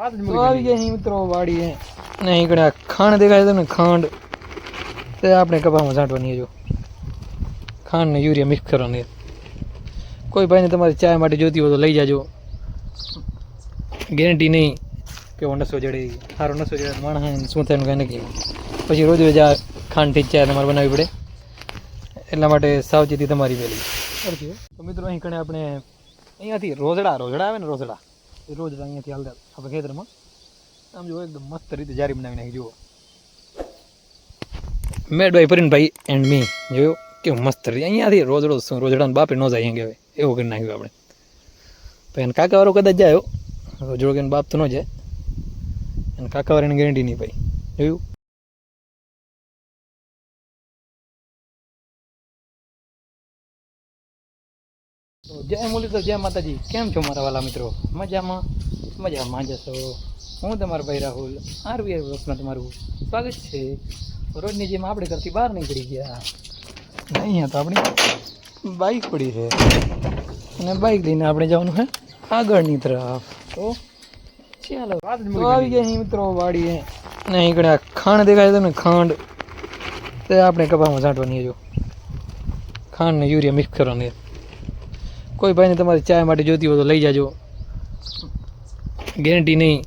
આવી ગયા મિત્રો વાડીએ. ને કણે ખાંડ દેખાય તમને ખાંડ. તે આપણે કપામાં છાંટવાની જો ખાંડ ને યુરિયા મિક્સ કરવાની. કોઈ ભાઈને તમારી ચા માટે જોતી હોય તો લઈ જાજો. ગેરંટી નહીં કેવો નસો જડે સારો નસો જડે માણસ શું થાય કાંઈ નક્કી પછી રોજ રોજ આ ખાંડથી ચા તમારે બનાવવી પડે. એટલા માટે સાવચેતી તમારી પહેલી તો મિત્રો અહીં કણે આપણે અહીંયાથી રોજડા રોજડા આવે ને રોજડા. એ રોજડા અહીંયાથી હાલતા આપણે ખેતરમાં. આમ જો એકદમ મસ્ત રીતે જારી બનાવી નાખી, જુઓ. મેડ ભાઈ પરિનભાઈ એન્ડ મી જોયું? કેવું મસ્ત રીતે. અહીંયાથી રોજ રોજ શું, રોજડાને બાપે ન જાય અહીંયા કહેવાય. એવું કરી નાખ્યું આપણે. ભાઈ એને કાકાવાળો કદાચ જાય રોજડો કે બાપ તો ન જાય. અને કાકાવાળાની ગેરંટી નહીં ભાઈ. જોયું? જય મુરલીધર, જય માતાજી. કેમ છો મારા વાલા મિત્રો? મજામાં? મજામાં જશો હું તમારો ભાઈ રાહુલ, આરવીઆઈ બ્લોકમાં તમારું સ્વાગત છે. રોજની જેમ આપણે ઘરથી બહાર નીકળી ગયા. અહીંયા તો આપણી બાઇક પડી છે. અને બાઇક લઈને આપણે જવાનું છે આગળની તરફ. તો ચાલો આવી ગયા અહીં મિત્રો વાડીએ. અને અહીં ખાંડ દેખાય તમને ખાંડ. તે આપણે કપામાં છાંટવાની જો. ખાંડ ને યુરિયા મિક્સ કરવાની. કોઈ ભાઈને તમારે ચા માટે જોતી હોય તો લઈ જાજો. ગેરંટી નહીં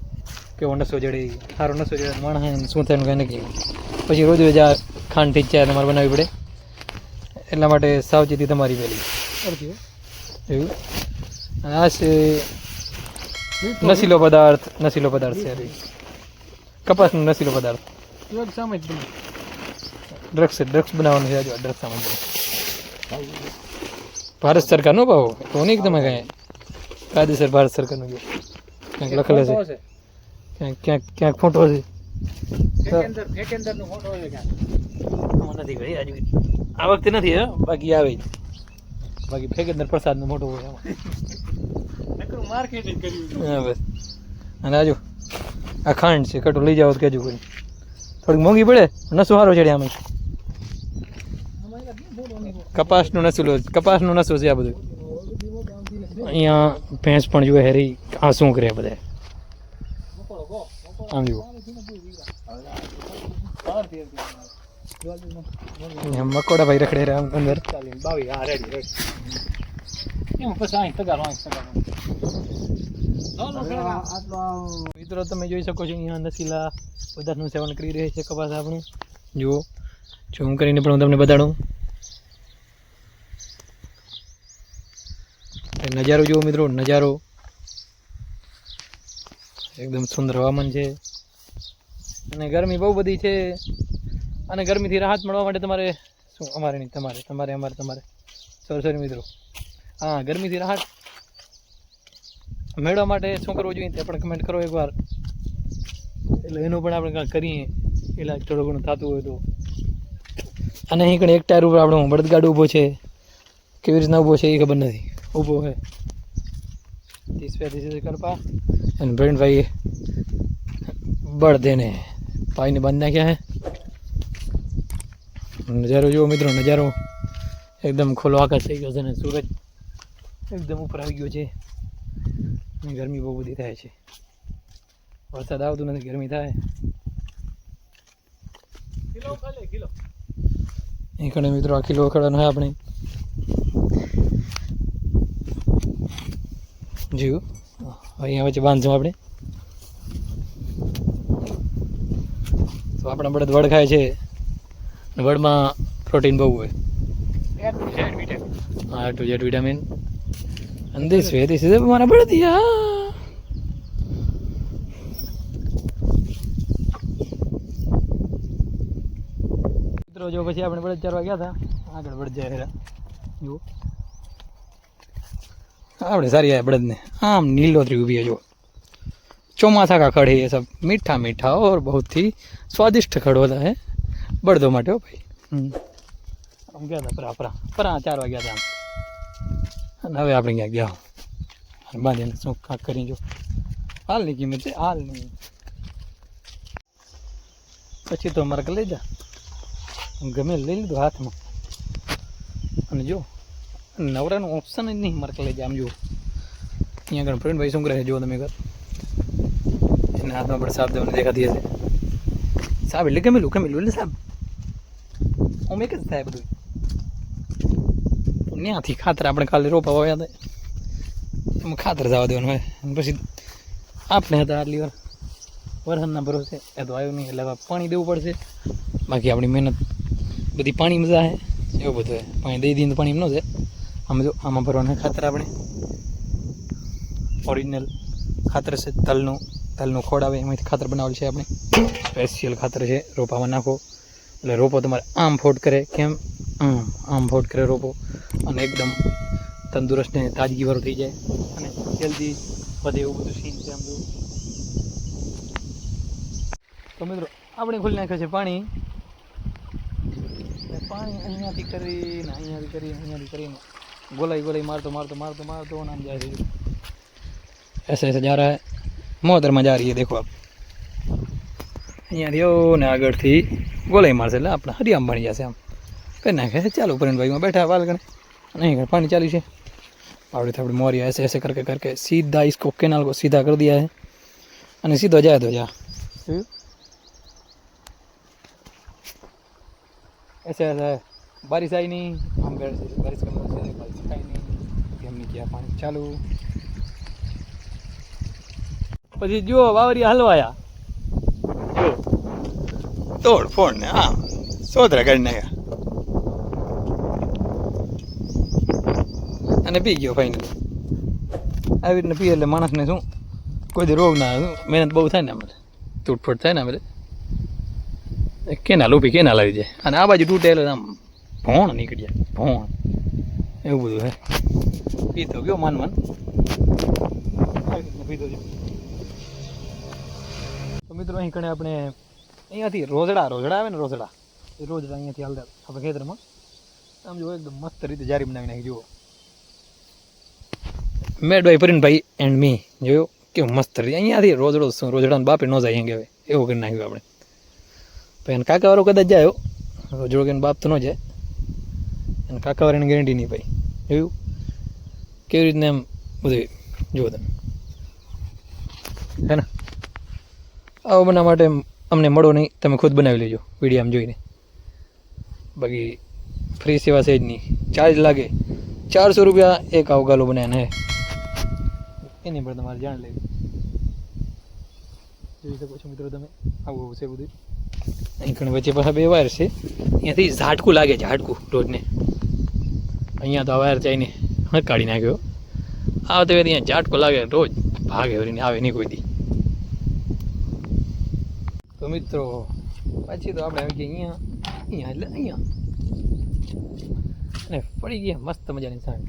કેવો નસો જડે સારો નસો જડે માણસ શું થાય કાંઈ નક્કી પછી રોજ રોજ આ ખાંડથી ચા તમારે બનાવવી પડે. એટલા માટે સાવચેતી તમારી પહેલી. એવું? અને આ છે નશીલો પદાર્થ નશીલો પદાર્થ છે કપાસનો નશીલો પદાર્થ. ડ્રગ્સ ડ્રગ્સ બનાવવાનું છે આ ડ્રગ્સ સામે ભારત સરકારનો ભાવ? તો નહીં તમે કાંઈ? કાયદેસર ભારત સરકારનું જો ક્યાંક લખેલો છે. ક્યાંક ક્યાંક ક્યાંક ફોટો છે. નથી ભાઈ આજુ આ વખતે નથી હે. બાકી આવે. બાકી ફેકેન્દર પ્રસાદનો મોટો હોય કર્યું હા બસ. અને આજુ આ ખાંડ છે. કટો લઈ જાઓ તો કહેજો કોઈ. થોડીક મોંઘી પડે? નસો સારો ચડે આમાં. કપાસનો નસુલો કપાસનું નસું છે આ બધું. અહીંયા ભેંસ પણ જુએ હેરી, આ શું કરે બધા? આમ જુઓ. મકોડા ભાઈ રખડે રહ્યા અંદર. મિત્રો, તમે જોઈ શકો છો અહીંયા નસીલા પદાર્થનું સેવન કરી રહી છે કપાસ આપણું. જુઓ. ઝૂમ કરીને પણ હું તમને બતાડું. નજારો જુઓ મિત્રો, નજારો. એકદમ સુંદર હવામાન છે. અને ગરમી બહુ બધી છે. અને ગરમીથી રાહત મળવા માટે તમારે શું, અમારે નહીં, તમારે તમારે, અમારે, તમારે. સોરી સોરી મિત્રો. હા, ગરમીથી રાહત મેળવવા માટે શું કરવું જોઈએ તે પણ કમેન્ટ કરો એકવાર. એટલે એનું પણ આપણે કાંઈક કરીએ. એટલે થોડું ઘણું થતું હોય તો. અને અહીં કણે એક ટાયર ઉપર આપણો બળદગાડ ઊભો છે. કેવી રીતના ઊભો છે એ ખબર નથી. ઊભો છે ધીસ વે ધીસ કર અને ભાઈ બળ દેને. પાઈને બંધ નાખ્યા હે. નજારો જુઓ મિત્રો નજારો એકદમ ખુલ્લો આકાશ થઈ ગયો છે અને સૂરજ એકદમ ઉપર આવી ગયો છે. અને ગરમી બહુ બધી થાય છે. વરસાદ આવતો નથી ગરમી થાય. એ કણે મિત્રો આ કિલો ખડાનો હોય આપણે. જીવ. અહીંયા વચ્ચે બાંધશું આપણે. તો આપણા બળદ વડ ખાય છે. વડમાં પ્રોટીન બહુ હોય. હા, ટુ જેડ વિટામિન. અને this વે is મારા બળદિયા મિત્રો, જો પછી આપણે બળદ ચારવા ગયા હતા, આગળ બળદ જાય જુઓ. આપણે સારી है बड़द ने आम नीलोतरी उभी है जो चौमासा का खड़ है ये सब मीठा मीठा और बहुत ही स्वादिष्ट खड़ होता है बड़दों માટે હો ભાઈ હમ. આમ ગયા હતા પરા પરા પરા ચાર વાગ્યા હતા આમ અને હવે આપણે ક્યાંક ગયા અને બાંધીને શું કાંક કરી જો હાલની કિંમત છે હાલની પછી તો અમારે લઈ જા ગમે લઈ લીધું હાથમાં અને જો નવરાનું ઓપ્શન જ નહીં મારે જાય આમ જુઓ. અહીંયા આગળ પ્રવીણભાઈ શું કરે છે, જુઓ તમે ઘર હાથમાં પણ સાપ તમને દેખાતી હશે. સાપ એટલે ગમેલું ગમેલું એટલે સાપ. ઓમ એક જ થાય બધું. ત્યાંથી ખાતર આપણે કાલે રોપા વાવ્યા હતા. એમાં ખાતર જવા દેવાનું હોય. પછી આપણે હતા આટલી વાર. વરસાદના ભરોસે. એ તો આવ્યું નહીં, એટલે પાણી દેવું પડશે. બાકી આપણી મહેનત. બધી પાણી મજા છે. એવું બધું પાણી દઈ દઈને પાણી એમ ન છે આમ જો, આમાં ભરવાના ખાતર આપણે. ઓરિજિનલ ખાતર છે, તલનું તલનું ખોડ આવે, એમાંથી ખાતર બનાવેલ છે આપણે. સ્પેશિયલ ખાતર છે, રોપામાં નાખો. એટલે રોપો તમારે આમ ફોડ કરે, કેમ? આમ આમ ફોડ કરે રોપો. અને એકદમ તંદુરસ્ત ને તાજગીવાળો થઈ જાય. અને જલ્દી વધે એવું બધું સીન છે આમ તો મિત્રો, આપણે ખોલી નાખ્યું છે પાણી. પાણી અહીંયાથી કરીને, અહીંયાથી કરી અહીંયાથી કરીને. ગોલાઈ ગોલાઈ મારતો મારતો મારતો मारतो नाम जा रही है ऐसे ऐसे जा रहा है મોતરમાં જા રહી है देखो आप અહીંયા રહ્યો ને આગળથી ગોલાઈ મારશે એટલે આપણે હરિયામ બની જશે આમ કરી નાખે છે ચાલો પરિણભાઈમાં બેઠા બાલકને અને અહીં આગળ पानी चालू है આપણે तो આપણે मोरिया ऐसे ऐसे करके करके सीधा इसको केनाल को सीधा कर दिया है અને સીધો જાય તો જા ऐसे ऐसा है बारिश आई नहीं हम घर से बारिश का ત્યાં પાણી ચાલુ. પછી જુઓ વાવરી હલવાયા. તોડ ફોડ ને આમ સોધરા કાઢી નાખ્યા. અને પી ગયો ફાઈનલ આવી રીતે પીએ એટલે માણસને શું? કોઈ રોગ ના મહેનત બહુ થાય ને અમારે તૂટફૂટ થાય ને અમારે કેના લૂપી કેના લાવી જાય. અને આ બાજુ તૂટે એટલે આમ. ભોણ નીકળી જાય ભોણ. એવું બધું હે. પીતો ગયો મન મન. પીતો તો મિત્રો અહીં કણે આપણે અહીંયાથી રોજડા રોજડા આવે ને રોજડા? એ રોજડા અહીંયાથી હાલતા આપણે ખેતરમાં. આમ જો એકદમ મસ્ત રીતે જારી બનાવી નાખી જુઓ. મેડ ભાઈ પરિણભાઈ એન્ડ મી જોયું? કેવું મસ્ત રીતે. અહીંયાથી રોજડો શું રોજડાનો બાપે ન જાય અહીંયા કહેવાય. એવું કરી નાખ્યું આપણે. ભાઈ એને કાકાવાળો કદાચ જાય રોજડો કે બાપ તો ન જાય. અને કાકાવાળાની ગેરંટી નહીં ભાઈ. જોયું કેવી રીતના એમ બધું જુઓ તમે? હે ને? આવો બનાવવા માટે અમને મળો નહીં, તમે ખુદ બનાવી લેજો વીડિયો આમ જોઈને. બાકી ફ્રી સેવા છે જ નહીં. ચાર્જ લાગે. ચારસો રૂપિયા એક અવગાલો ગાલો બનાવ્યા હે એની પર તમારે જાણ લેવી. જોઈ શકો છો મિત્રો તમે, આવું આવું છે બધું. અહીં ઘણી વચ્ચે પાછા બે વાયર છે. અહીંયાથી ઝાટકું લાગે ઝાટકું રોજને અહીંયા તો આ વાયર જઈને હકાળી નાખ્યો. આવતે વખતે અહીંયા ઝાટકો લાગે રોજ ભાગે વરીને આવે નહીં કોઈ દી. તો મિત્રો પછી તો આપણે આવી ગયા અહીંયા અહીંયા એટલે અહીંયા. અને પડી ગયા મસ્ત મજાની સાંજ.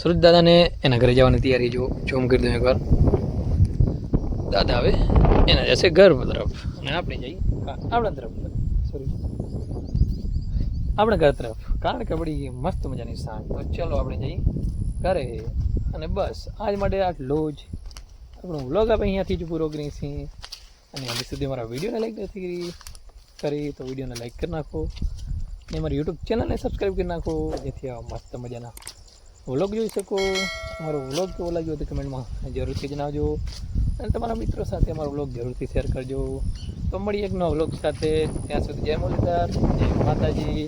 સુરજ દાદાને એના ઘરે જવાની તૈયારી જો જોમ કરી દઉં એકવાર. દાદા આવે એના જશે ઘર તરફ. અને આપણે જઈએ આપણા તરફ. આપણા ઘર તરફ. કારણ કે પડી મસ્ત મજાની સાંજ. તો ચલો આપણે જઈએ ઘરે. અને બસ, આજ માટે આટલું જ આપણો વ્લોગ આપણે અહીંયાથી જ પૂરો કરીએ છીએ. અને હજી સુધી અમારા વિડીયોને લાઈક નથી કરી. કરી તો વિડીયોને લાઈક કરી નાખો. અને મારી યુટ્યુબ ચેનલને સબસ્ક્રાઈબ કરી નાખો. જેથી આવા મસ્ત મજાના વ્લોગ જોઈ શકો. અમારો વ્લોગ કેવો લાગ્યો તો કમેન્ટમાં જરૂરથી જણાવજો. અને તમારા મિત્રો સાથે અમારો વ્લોગ જરૂરથી શેર કરજો. તો મળીએ એક નવા વ્લોગ સાથે. ત્યાં સુધી જય મુરલીધર, જય માતાજી.